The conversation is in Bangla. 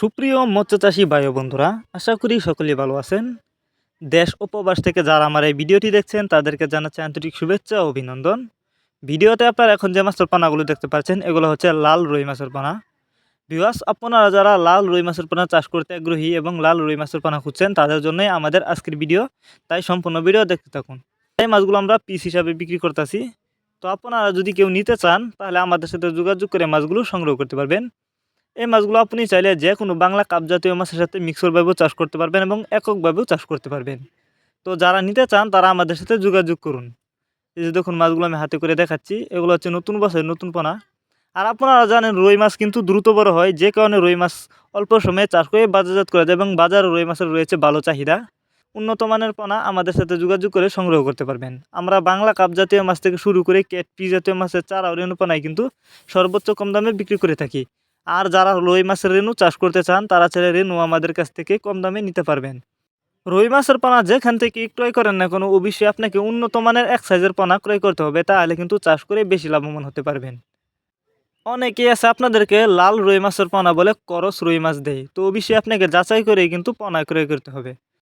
সুপ্রিয় মৎস্যচাষী ও বন্ধুরা, আশা করি সকলেই ভালো আছেন। দেশ উপবাস থেকে যারা আমার এই ভিডিওটি দেখছেন, তাদেরকে জানাচ্ছি আন্তরিক শুভেচ্ছা ও অভিনন্দন। ভিডিওতে আপনারা এখন যে মাছের পানাগুলো দেখতে পাচ্ছেন, এগুলো হচ্ছে লাল রুই মাছের পানা। বিওয়াস আপনারা যারা লাল রুই মাছের পানা চাষ করতে আগ্রহী এবং লাল রুই মাছের পানা খুঁজছেন, তাদের জন্যই আমাদের আজকের ভিডিও। তাই সম্পূর্ণ ভিডিও দেখতে থাকুন। এই মাছগুলো আমরা পিস হিসাবে বিক্রি করতেছি। তো আপনারা যদি কেউ নিতে চান, তাহলে আমাদের সাথে যোগাযোগ করে মাছগুলো সংগ্রহ করতে পারবেন। এই মাছগুলো আপনি চাইলে যে কোনো বাংলা কাপ জাতীয় মাছের সাথে মিক্সরভাবেও চাষ করতে পারবেন এবং এককভাবেও চাষ করতে পারবেন। তো যারা নিতে চান, তারা আমাদের সাথে যোগাযোগ করুন। এই যে দেখুন মাছগুলো আমি হাতে করে দেখাচ্ছি। এগুলো হচ্ছে নতুন বছরের নতুন পোনা। আর আপনারা জানেন, রুই মাছ কিন্তু দ্রুত বড় হয়। যে কারণে রুই মাছ অল্প সময়ে চাষ করে বাজারজাত করা যায় এবং বাজারে রুই মাছের রয়েছে ভালো চাহিদা। উন্নত মানের পোনা আমাদের সাথে যোগাযোগ করে সংগ্রহ করতে পারবেন। আমরা বাংলা কাপ জাতীয় মাছ থেকে শুরু করে কেটপি জাতীয় মাছের চারা ও রেণু পোনায় কিন্তু সর্বোচ্চ কম দামে বিক্রি করে থাকি। আর যারা রুই মাছের রেণু চাষ করতে চান, তারা ছেলে রেণু আমাদের কাছ থেকে কম দামে নিতে পারবেন। রুই মাছের পানা যেখান থেকে ক্রয় করেন না কোনো, অবশ্যই আপনাকে উন্নত মানের এক সাইজের পানা ক্রয় করতে হবে, তাহলে কিন্তু চাষ করে বেশি লাভবান হতে পারবেন। অনেকেই আছে আপনাদেরকে লাল রুই মাছের পানা বলে করস রুই মাছ দেয়, তো অবশ্যই আপনাকে যাচাই করে কিন্তু পানা ক্রয় করতে হবে।